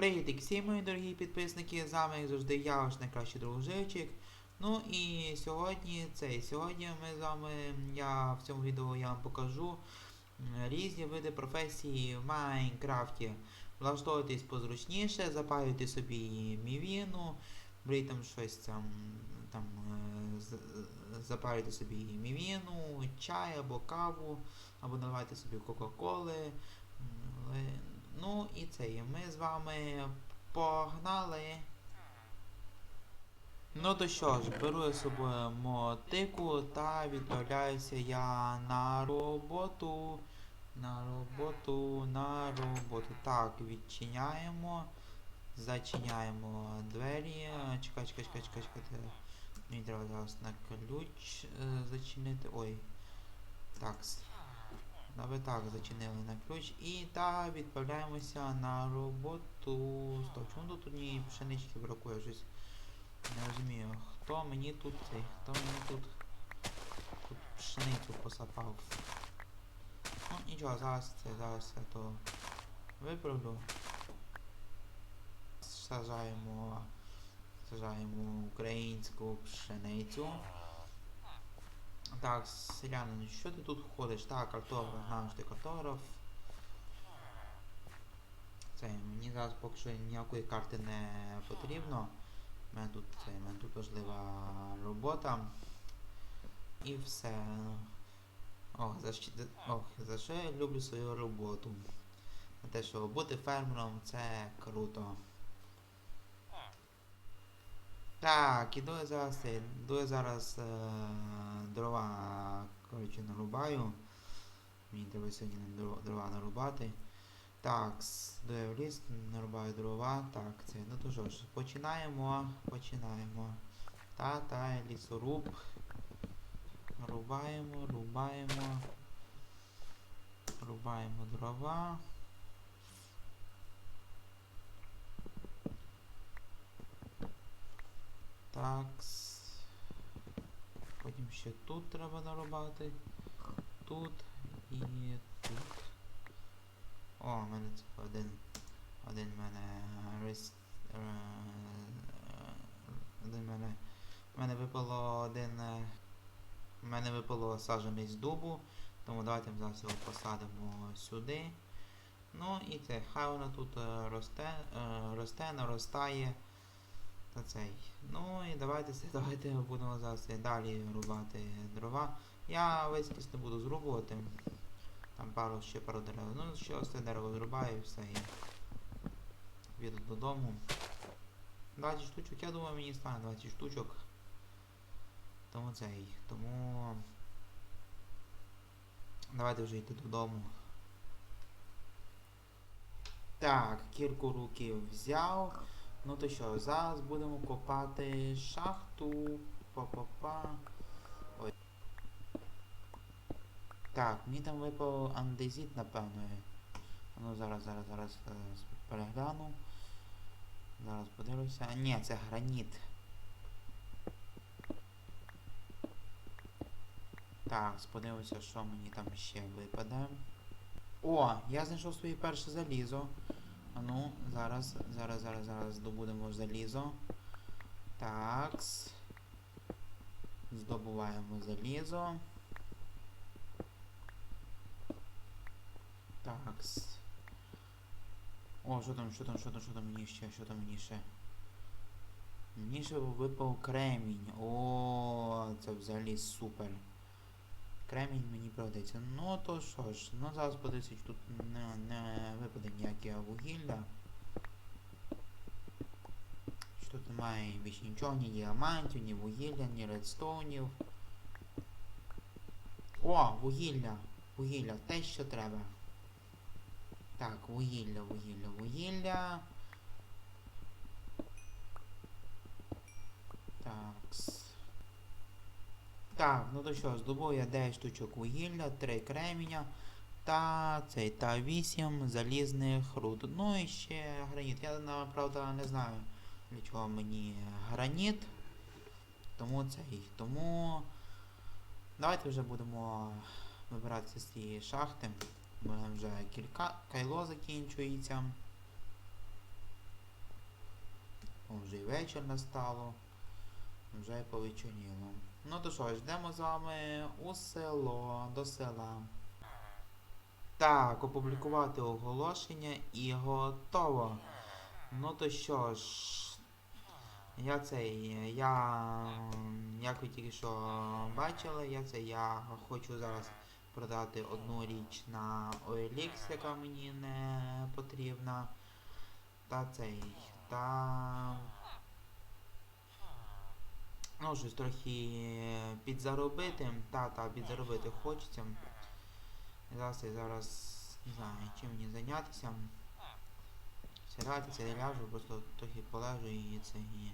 Привіт всі мої дорогі підписники, з вами як завжди я ваш найкращий друг. Ну і сьогодні цей, сьогодні ми з вами, я в цьому відео я вам покажу різні види професії в Майнкрафті. Влаштовуйтесь позручніше, запаюйте собі мівіну, беріть там щось там, там е, запарюйте собі мівіну, чай або каву, або наливайте собі Кока-Коли. Ну і це є. Ми з вами погнали. Ну то що ж, беру я з собою мотику та відправляюся я на роботу. На роботу, на роботу. Так, відчиняємо. Зачиняємо двері. Чекай, чекай, чекай, чекай, чекай. Мені треба зараз на ключ е, зачинити. Ой. Такс. Да, ви так зачинили на ключ. І так, відправляємося на роботу. Стоп, чому тут однієї пшенички бракує щось? Не розумію. Хто мені тут цей? Хто мені тут, тут пшеницю посапав? Ну нічого, зараз це, зараз я то виправлю. Сажаємо, сажаємо українську пшеницю. Так, селянин, що ти тут ходиш? Так, картограф, знаю, що ти картограф. Це мені зараз поки що ніякої карти не потрібно. У мене тут це, мене тут важлива робота. І все. Ох, за, що- ох, за що я люблю свою роботу. За те, що бути фермером це круто. Так, іду я зараз, це, іду я зараз е, дрова, коротше, нарубаю. Мені треба сьогодні дрова, дрова нарубати. Так, іду я в ліс, нарубаю дрова. Так, це, ну то що ж, починаємо, починаємо. Та-та, лісоруб. Рубаємо, рубаємо. Рубаємо дрова. Такс. Потім ще тут треба нарубати. Тут і тут. О, у мене це один. Один в мене рес. е, Один в мене. У мене випало один. е, У мене випало саджаний з дубу. Тому давайте зараз його посадимо сюди. Ну і це, хай воно тут е, росте, росте, наростає. Та цей. Ну і давайте це, давайте будемо зараз далі рубати дрова. Я весь ліс не буду зрубувати. Там пару ще пару дерев. Ну, ще ось дерево зрубаю і все. І піду додому. 20 штучок, я думаю, мені стане 20 штучок. Тому цей. Тому. Давайте вже йти додому. Так, кірку руки взяв. Ну то що, зараз будемо копати шахту. Па-па-па. Ой. Так, мені там випав андезіт, напевно. Ну зараз, зараз, зараз, зараз перегляну. Зараз подивлюся. А, ні, це граніт. Так, подивимося, що мені там ще випаде. О, я знайшов своє перше залізо. Ну, зараз, зараз, зараз, зараз здобудемо залізо. Такс. Здобуваємо залізо. Такс. О, що там, що там, що там, що там мені ще, що там мені ще? Мені ще випав кремінь. О, це взагалі супер. Кремінь мені пригодиться. Ну то що ж, ну зараз подивіться, тут не, не випаде ніяке вугілля. Що тут немає більше нічого, ні діамантів, ні вугілля, ні редстоунів. О, вугілля! Вугілля, те, що треба. Так, вугілля, вугілля, вугілля. Такс. Так, ну то що, здобув я 9 штучок вугілля, 3 креміння та цей та 8 залізних руд. Ну і ще граніт. Я направда не знаю для чого мені граніт. Тому цей. Тому давайте вже будемо вибиратися з цієї шахти. У мене вже кілька кайло закінчується. Вже і вечір настало. Вже й повечоріло. Ну то що ж, йдемо з вами у село, до села. Так, опублікувати оголошення і готово. Ну то що ж, я цей, я, як ви тільки що бачили, я це, я хочу зараз продати одну річ на OLX, яка мені не потрібна. Та цей, та... Ну, щось трохи підзаробити. Та, та, підзаробити хочеться. Зараз я зараз не знаю, чим мені зайнятися. Сідати, це ляжу, просто трохи полежу і це і.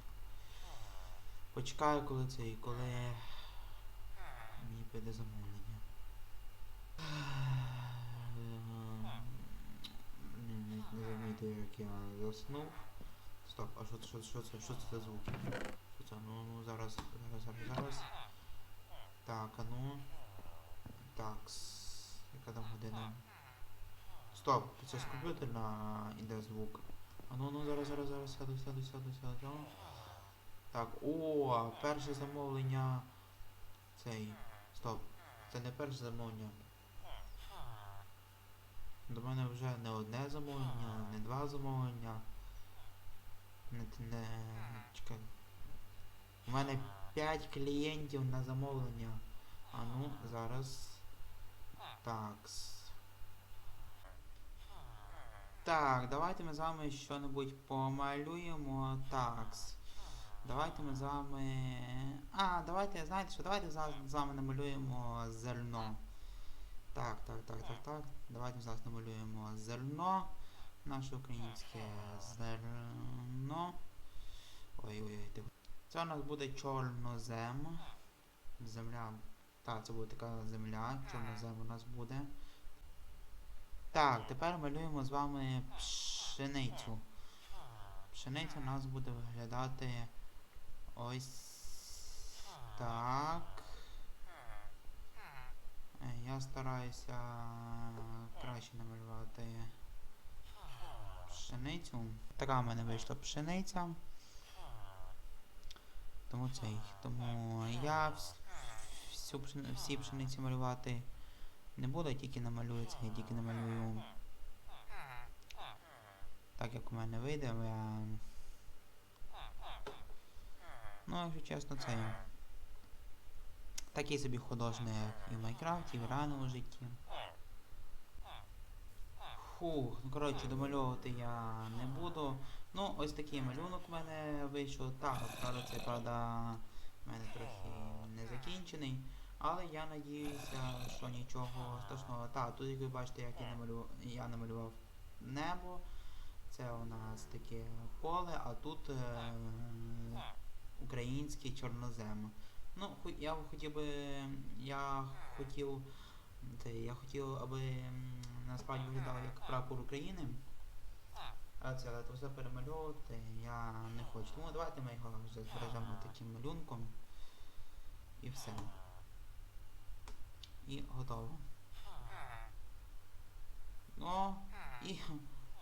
Почекаю, коли це і коли мені піде замовлення. Не, не, замітив, як я заснув. Стоп, а що, що, що це? Що це за звуки? Що? Ну, зараз, зараз, зараз, зараз. Так, а ну. Так, с- яка там година? Стоп, це з комп'ютера іде звук. А ну ну зараз, зараз, зараз сяду, сяду, сяду, сяду. Так, о, перше замовлення. Цей. Стоп. Це не перше замовлення. До мене вже не одне замовлення, не два замовлення. Не, не, чекай. У мене 5 клієнтів на замовлення. А ну, зараз. Такс. Так, давайте ми з вами що-небудь помалюємо. Такс. Давайте ми з вами. А, давайте, знаєте що, давайте з вами намалюємо зерно. Так, так, так, так, так. Давайте зараз намалюємо зерно. Наше українське зерно. Ой-ой-ой. Це у нас буде чорнозем. Земля. Так, це буде така земля. Чорнозем у нас буде. Так, тепер малюємо з вами пшеницю. Пшениця у нас буде виглядати ось так. Я стараюся краще намалювати пшеницю. Така в мене вийшла пшениця. Тому цей. Тому я всю всі пшениці малювати не буду, тільки намалюю це, я тільки намалюю. Так як у мене вийде, я. Ну, якщо чесно, це. Такий собі художник і в Майнкрафті, і в реальному житті. Фух, ну коротше, домальовувати я не буду. Ну, ось такий малюнок у мене вийшов. Так, правда, це правда в мене трохи не закінчений. Але я надіюся, що нічого страшного. Так, тут як ви бачите, як я намалював, я намалював небо. Це у нас таке поле, а тут е, український чорнозем. Ну, я хотів би. Я хотів. Це, я хотів, аби насправді виглядало як прапор України. А це але то все перемальовувати я не хочу. Тому давайте ми його вже збережемо таким малюнком. І все. І готово. Ну, і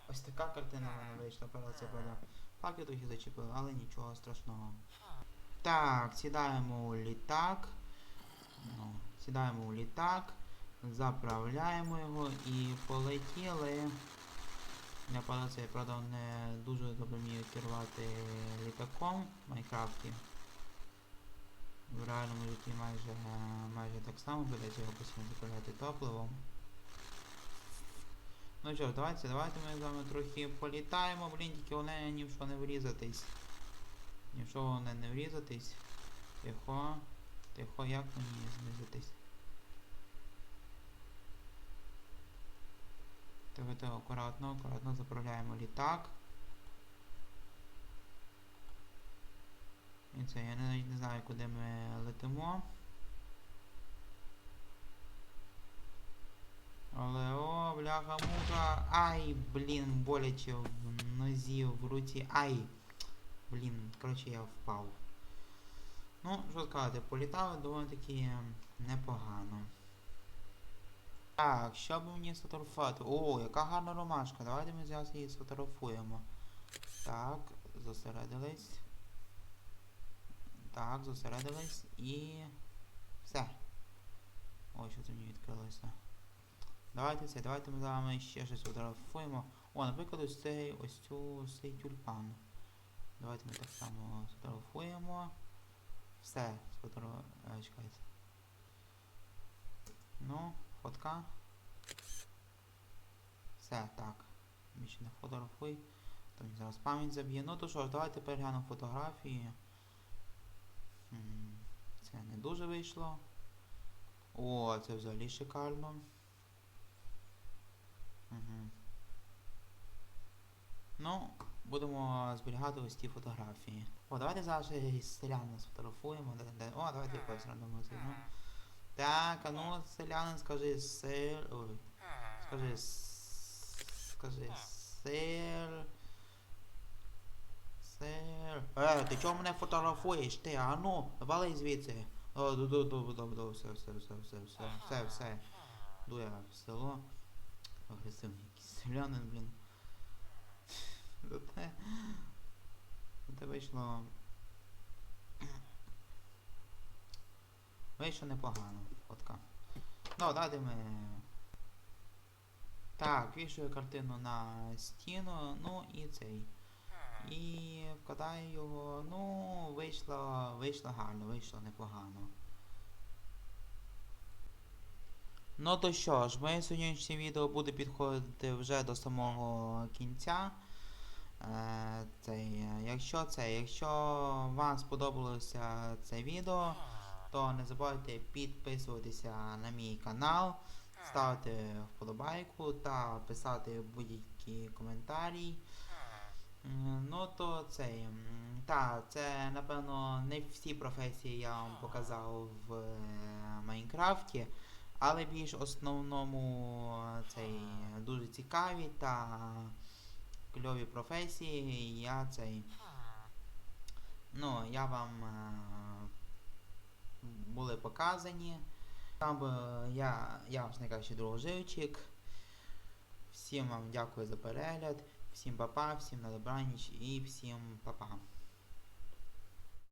ось така картина в мене вийшла. Правда, це правда. Паки трохи зачепили, але нічого страшного. Так, сідаємо у літак. Ну, сідаємо у літак, заправляємо його і полетіли. Я правда, не дуже добре вмію керувати літаком в Майнкрафті. В реальному житті майже, майже так само придеться його постійно заправляти топливом. Ну що давайте, давайте ми з вами трохи політаємо, блін, тільки вони ні в що не врізатись. Ні в що не врізатись. Тихо. Тихо, як мені знизитись? Тихо, акуратно, акуратно заправляємо літак. І це, я навіть не знаю, куди ми летимо. Але о, бляха муха. Ай, блін, боляче в нозі, в руці. Ай! Блін, коротше я впав. Ну, що сказати, політали доволі таки непогано. Так, що б мені сфотографувати? О, яка гарна ромашка. Давайте ми зараз її сфотографуємо. Так, зосередились. Так, зосередились і. Все. Ой, що це мені відкрилося. Давайте це, давайте ми з вами ще щось фотографуємо. О, наприклад, ось цей ось цю цей тюльпан. Давайте ми так само сфотографуємо. Все, сфотографуємо. Чекайте. Ну, фотка. Все, так. Більше не фотографуй. Там зараз пам'ять заб'є. Ну то що ж, давайте переглянемо фотографії. Це не дуже вийшло. О, це взагалі шикарно. Угу. Ну, будемо зберігати ось ті фотографії. О, давайте зараз селянина сфотографуємо. О, давайте якось рандомно зайдемо. Так, а ну, селянин, скажи сир. Ой. Скажи Скажи сир. Сир. Е, ти чого мене фотографуєш? Ти, а ну, вали звідси. О, ду, ду, ду, ду, ду, все, все, все, все, все, все, все. Йду я в село. Агресивний якийсь селянин, блін. Зате. Зате вийшло. Вийшло непогано, фотка. Ну, дайте ми. Так, вішаю картину на стіну, ну і цей. І вкладаю його. Ну, вийшло, вийшло гарно, вийшло непогано. Ну то що ж, моє сьогоднішнє відео буде підходити вже до самого кінця. Е, цей, якщо це, якщо вам сподобалося це відео, то не забувайте підписуватися на мій канал, ставити вподобайку та писати будь-які коментарі. Ну то цей. м, Та, це напевно не всі професії я вам показав в е, Майнкрафті, але більш основному цей дуже цікаві та кльові професії. Я цей. Ну, я вам е, були показані. Там е, я, я ваш найкращий друживчик. Всім вам дякую за перегляд. Всім папа, всім на добраніч і всім папа.